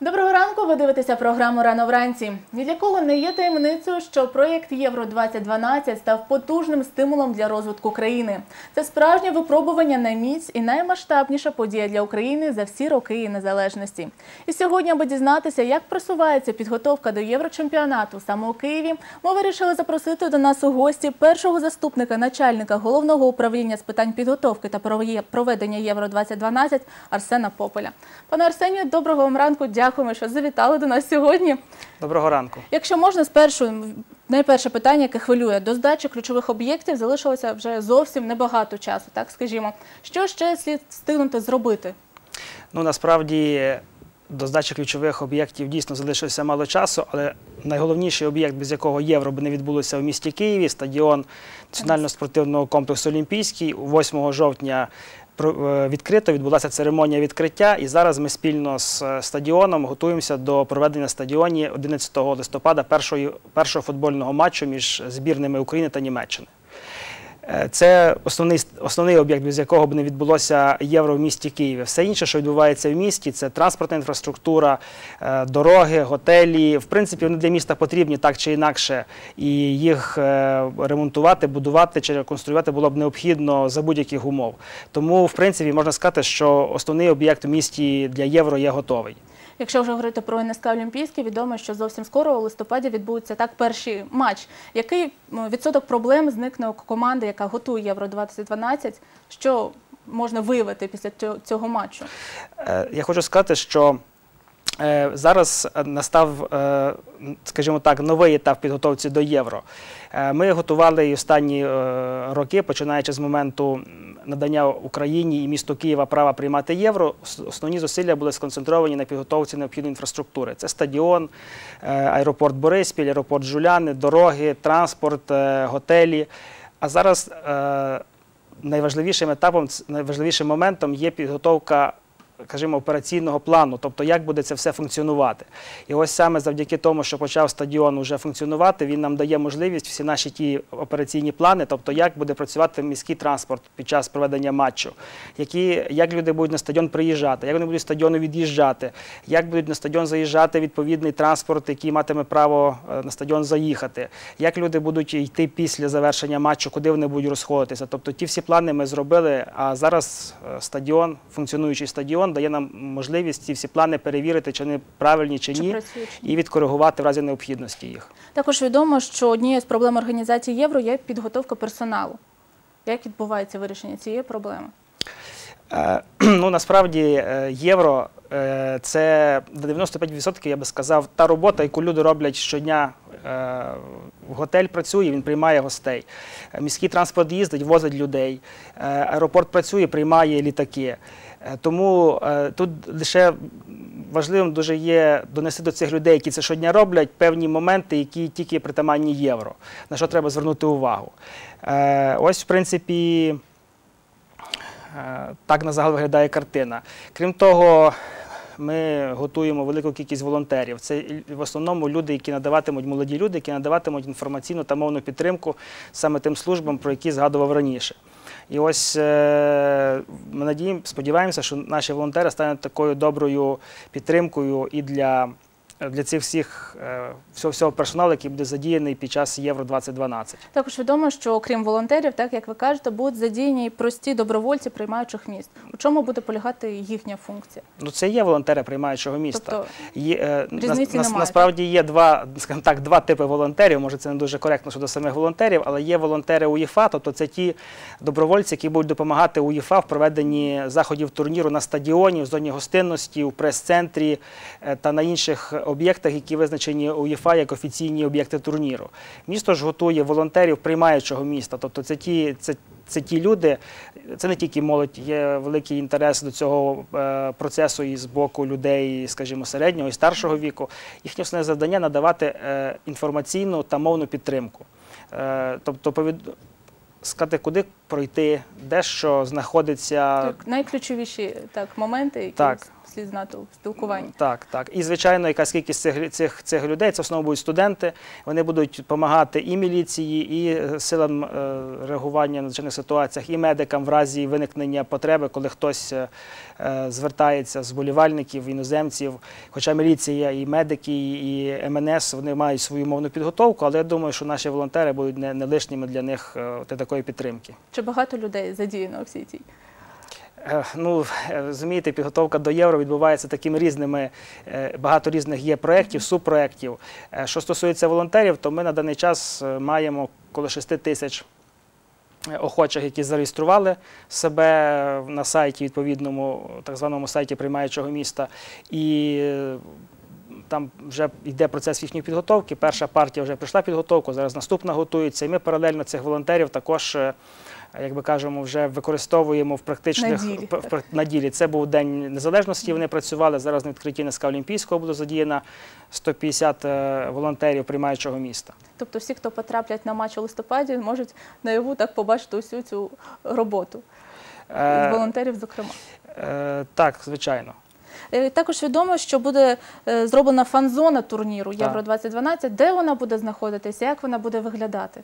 Доброго ранку. Ви дивитеся програму Рано вранці. Ні для кого не є таємницею, що проєкт Євро 2012 став потужним стимулом для розвитку країни. Це справжнє випробування на міць і наймасштабніша подія для України за всі роки її незалежності. І сьогодні, аби дізнатися, як просувається підготовка до єврочемпіонату саме у Києві, ми вирішили запросити до нас у гості першого заступника начальника головного управління з питань підготовки та проведення Євро 2012 Арсена Пополя. Пане Арсенію, доброго вам ранку. Дякуємо, що завітали до нас сьогодні. Доброго ранку. Якщо можна, спершу найперше питання, яке хвилює, до здачі ключових об'єктів залишилося вже зовсім небагато часу, так скажімо. Що ще слід встигнути зробити? Ну насправді до здачі ключових об'єктів дійсно залишилося мало часу, але найголовніший об'єкт, без якого євро би не відбулося в місті Києві, стадіон національного спортивного комплексу Олімпійський 8 жовтня. Відкрито відбулася церемонія відкриття, і зараз ми спільно з стадіоном готуємося до проведення стадіоні 11 листопада першого, першого футбольного матчу між збірними України та Німеччини. Е, це основний основний об'єкт, без якого б не відбулося євро в місті Києві. Все інше, що відбувається в місті, це транспортна інфраструктура, е, дороги, готелі. В принципі, вони для міста потрібні так чи інакше, і їх е, ремонтувати, будувати чи реконструювати було б необхідно за будь-яких умов. Тому, в принципі, можна сказати, що основний об'єкт в місті для євро є готовий. Якщо вже говорити про НСК Олімпійський, відомо, що зовсім скоро у листопаді відбудеться так перший матч. Який відсоток проблем зникне у команди, яка готує Євро 2012? Що можна виявити після цього матчу? Е, я хочу сказати, що зараз настав, е, скажімо так, новий етап підготовці до євро. Е, ми готували останні роки, починаючи з моменту надання Україні і місту Києва права приймати євро. Основні зусилля були сконцентровані на підготовці необхідної інфраструктури. Це стадіон, аеропорт Бориспіль, аеропорт Жуляни, дороги, транспорт, готелі. А зараз найважливішим етапом, найважливішим моментом є підготовка скажімо, операційного плану, тобто як буде це все функціонувати. І ось саме завдяки тому, що почав стадіон вже функціонувати, він нам дає можливість всі наші ті операційні плани, тобто як буде працювати міський транспорт під час проведення матчу, які, як люди будуть на стадіон приїжджати, як вони будуть стадіону від'їжджати, як будуть на стадіон заїжджати відповідний транспорт, який матиме право е, на стадіон заїхати, як люди будуть йти після завершення матчу, куди вони будуть розходитися. Тобто ті всі плани ми зробили, а зараз е, стадіон, функціонуючий стадіон закон дає нам можливість ці всі плани перевірити, чи вони правильні чи, чи ні, і відкоригувати в разі необхідності їх. Також відомо, що однією з проблем організації євро є підготовка персоналу. Як відбувається вирішення цієї проблеми? Е, ну насправді е, євро е, це на 95%, я би сказав, та робота, яку люди роблять щодня. Готель працює, він приймає гостей. Міський транспорт їздить, возить людей. Аеропорт працює, приймає літаки. Тому тут лише важливим дуже є донести до цих людей, які це щодня роблять, певні моменти, які тільки притаманні євро, на що треба звернути увагу. Ось, в принципі. Е, так на загал виглядає картина. Крім того, ми готуємо велику кількість волонтерів. Це в основному люди, які надаватимуть молоді люди, які надаватимуть інформаційну та мовну підтримку саме тим службам, про які згадував раніше. І ось е, ми надіємо, сподіваємося, що наші волонтери стануть такою доброю підтримкою і для для цих всіх е, всього всього персоналу, який буде задіяний під час Євро 2012 Також відомо, що окрім волонтерів, так як ви кажете, будуть задіяні прості добровольці приймаючих міст. У чому буде полягати їхня функція? Ну це є волонтери приймаючого міста. Тобто, є, е, різниці на, немає, насправді є два, скажімо так, два типи волонтерів. Може, це не дуже коректно щодо самих волонтерів, але є волонтери УЄФА, тобто це ті добровольці, які будуть допомагати УЄФА в проведенні заходів турніру на стадіоні, в зоні гостинності, у прес-центрі е, та на інших об'єктах, які визначені УЄФА як офіційні об'єкти турніру. Місто ж готує волонтерів приймаючого міста. Тобто це ті, це, це ті люди, це не тільки молодь, є великий інтерес до цього е, процесу і з боку людей, скажімо, середнього і старшого віку. Їхнє основне завдання надавати е, інформаційну та мовну підтримку. Е, тобто сказати, куди пройти, де що знаходиться. Так, найключовіші так, моменти. Які так, слід знати у спілкуванні. Так, так. І звичайно, якась кількість цих, цих, цих людей, це в основному будуть студенти. Вони будуть допомагати і міліції, і е, силам е, реагування в надзвичайних ситуаціях, і медикам в разі виникнення потреби, коли хтось е, звертається з болівальників, іноземців. Хоча міліція, і медики, і МНС вони мають свою мовну підготовку, але я думаю, що наші волонтери будуть не, не лишніми для них такої підтримки. Чи багато людей задіяно у всій цій? Е, Ну, е, розумієте, підготовка до євро відбувається такими різними, е, багато різних є проєктів, субпроєктів. Що стосується волонтерів, то ми на даний час маємо коло 6 тисяч охочих, які зареєстрували себе на сайті, відповідному, так званому сайті приймаючого міста. І там вже йде процес їхньої підготовки. Перша партія вже пройшла підготовку, зараз наступна готується. І ми паралельно цих волонтерів також, як би кажемо, вже використовуємо в практичних На ділі, на ділі. Це був День Незалежності. Вони працювали зараз на відкритті НСК Олімпійського було задіяно 150 е, волонтерів приймаючого міста. Тобто всі, хто потраплять на матч у листопаді, можуть наяву так побачити усю цю роботу Від волонтерів, зокрема. е, Так, звичайно. Е, Також відомо, що буде е, зроблена фан-зона турніру Євро 2012. Де вона буде знаходитися? Як вона буде виглядати?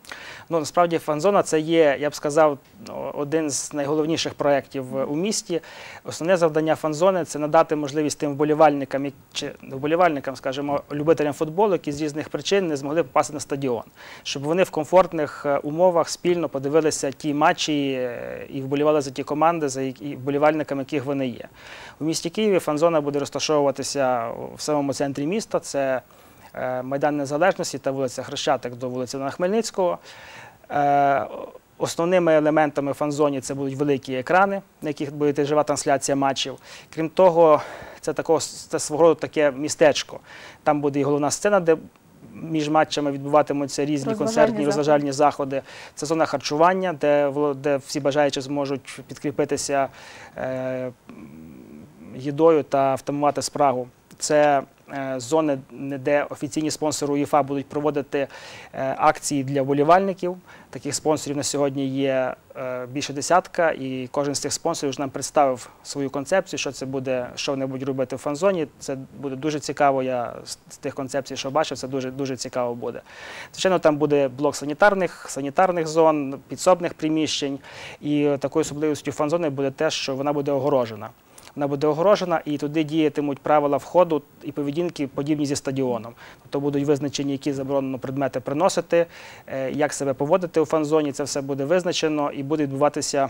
Ну, насправді фан-зона це є, я б сказав, один з найголовніших проєктів е, у місті. Основне завдання фан-зони це надати можливість тим вболівальникам, чи вболівальникам, скажімо, любителям футболу, які з різних причин не змогли попасти на стадіон, щоб вони в комфортних умовах спільно подивилися ті матчі і вболівали за ті команди, за які вболівальниками, яких вони є. У місті Києві фан-зона буде розташовуватися в самому центрі міста. Це е, Майдан Незалежності та вулиця Хрещатик до вулиці Хмельницького. Е, Основними елементами фан-зоні це будуть великі екрани, на яких буде жива трансляція матчів. Крім того, це такого це свого роду таке містечко. Там буде і головна сцена, де між матчами відбуватимуться різні Розважальні концертні розважальні заходи. Це зона харчування, де, де всі бажаючі зможуть підкріпитися е, їдою та втамувати спрагу. Це е, зони, де офіційні спонсори УЄФА будуть проводити е, акції для вболівальників. Таких спонсорів на сьогодні є е, більше десятка, і кожен з цих спонсорів вже нам представив свою концепцію, що це буде, що вони будуть робити в фан-зоні. Це буде дуже цікаво. Я з тих концепцій, що бачив, це дуже дуже цікаво буде. Звичайно, там буде блок санітарних, санітарних зон, підсобних приміщень. І такою особливістю фан-зони буде те, що вона буде огорожена. Вона буде огорожена і туди діятимуть правила входу і поведінки, подібні зі стадіоном. Тобто будуть визначені, які заборонено предмети приносити, е, як себе поводити у фан-зоні. Це все буде визначено і буде відбуватися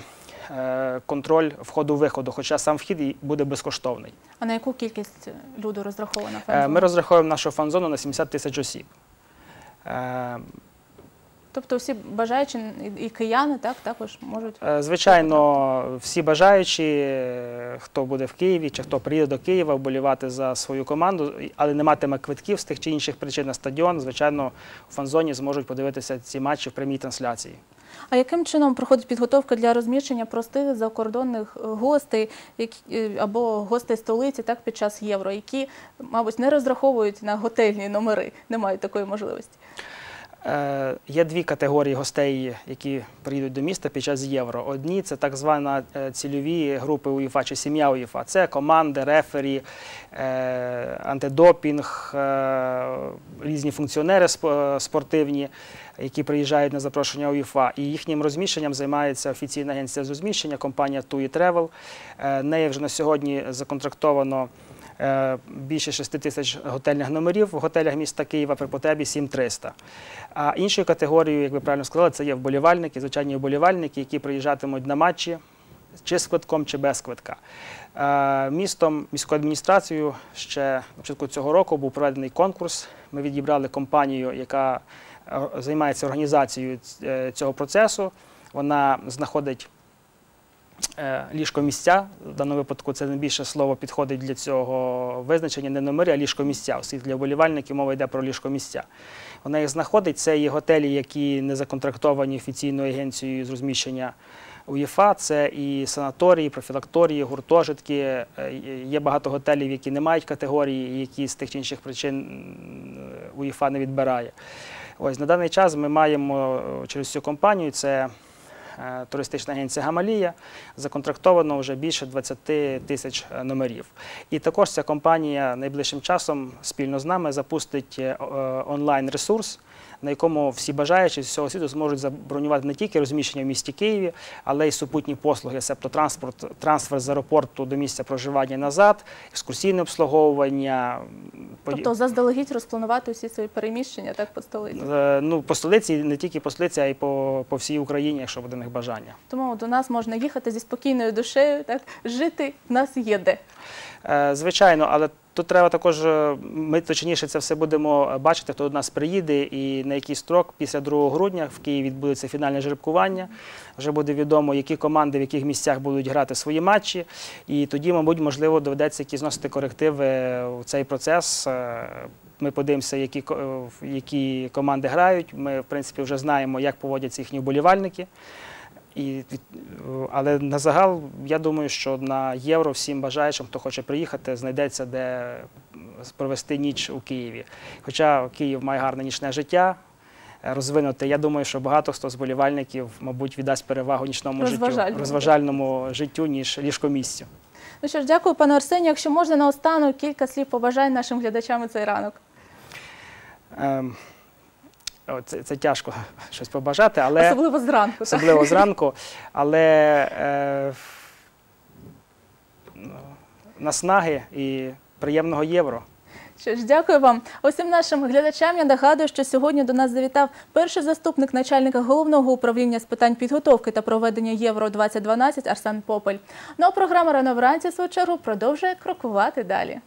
е, контроль входу-виходу, хоча сам вхід і буде безкоштовний. А на яку кількість люду розрахована Е, фан-зона? Ми розраховуємо нашу фан-зону на 70 тисяч осіб. Тобто всі бажаючі і- кияни так, також можуть. Е, Звичайно, всі бажаючі, е, хто буде в Києві чи хто приїде до Києва вболівати за свою команду, але не матиме квитків з тих чи інших причин на стадіон, звичайно, у фан-зоні зможуть подивитися ці матчі в прямій трансляції. А яким чином проходить підготовка для розміщення простих закордонних гостей, які е, або гостей столиці, так під час євро, які, мабуть, не розраховують на готельні номери, не мають такої можливості. Е, Є дві категорії гостей, які приїдуть до міста під час євро. Одні це так звана е, цільові групи УЄФА чи сім'я УЄФА. Це команди, рефері, е, антидопінг, різні функціонери спортивні, які приїжджають на запрошення УЄФА. І їхнім розміщенням займається офіційна агенція з розміщення, компанія TUI Travel. Нею вже на сьогодні законтрактовано більше 6 тисяч готельних номерів в готелях міста Києва при потребі 7300. А іншою категорією, як ви правильно сказали, це є вболівальники, звичайні вболівальники, які приїжджатимуть на матчі чи з квитком, чи без квитка. Е, Містом, міською адміністрацією ще на початку цього року був проведений конкурс. Ми відібрали компанію, яка е, займається організацією е, цього процесу. Вона знаходить е, ліжко-місця. В даному випадку це найбільше слово підходить для цього визначення, не номери, а ліжко-місця. Оскільки для вболівальників мова йде про ліжко-місця. Вона їх знаходить. Це є готелі, які не законтрактовані офіційною агенцією з розміщення УЄФА. Це і санаторії, профілакторії, гуртожитки. Е, Є багато готелів, які не мають категорії, які з тих чи інших причин УЄФА не відбирає. Ось на даний час ми маємо е, через цю компанію це е, туристична агенція Гамалія. Законтрактовано вже більше 20 тисяч е, номерів. І також ця компанія найближчим часом спільно з нами запустить е, е, онлайн-ресурс, на якому всі бажаючі з всього світу зможуть забронювати не тільки розміщення в місті Києві, але й супутні послуги, себто транспорт, трансфер з аеропорту до місця проживання назад, екскурсійне обслуговування. Тобто заздалегідь розпланувати всі свої переміщення так по столиці. Е, Ну, по столиці, не тільки по столиці, а й по, по всій Україні, якщо буде них бажання. Тому до нас можна їхати зі спокійною душею, так жити в нас є де. Е, Звичайно, але тут треба також, е, ми точніше це все будемо бачити, хто до нас приїде і на який строк після 2 грудня в Києві відбудеться фінальне жеребкування. Вже буде відомо, які команди в яких місцях будуть грати свої матчі. І тоді, мабуть, можливо, доведеться якісь вносити корективи в цей процес. Е, Ми подивимося, які, е, які команди грають. Ми, в принципі, вже знаємо, як поводяться їхні вболівальники. І, але на загал, я думаю, що на євро всім бажаючим, хто хоче приїхати, знайдеться де провести ніч у Києві. Хоча Київ має гарне нічне життя. Розвинути, я думаю, що багато хто з болівальників, мабуть, віддасть перевагу нічному життю, Розважальному. життю, ніж ліжкомісцю. Ну що ж, дякую, пане Арсенію. Якщо можна наостанок кілька слів побажань нашим глядачам у цей ранок. Ем, це, це тяжко щось побажати, але Особливо зранку. так? зранку. Але е, ну, наснаги і приємного євро. Що ж, дякую вам. Усім нашим глядачам я нагадую, що сьогодні до нас завітав перший заступник начальника головного управління з питань підготовки та проведення Євро 2012 Арсен Попель. Ну а програма рано вранці в свою чергу продовжує крокувати далі.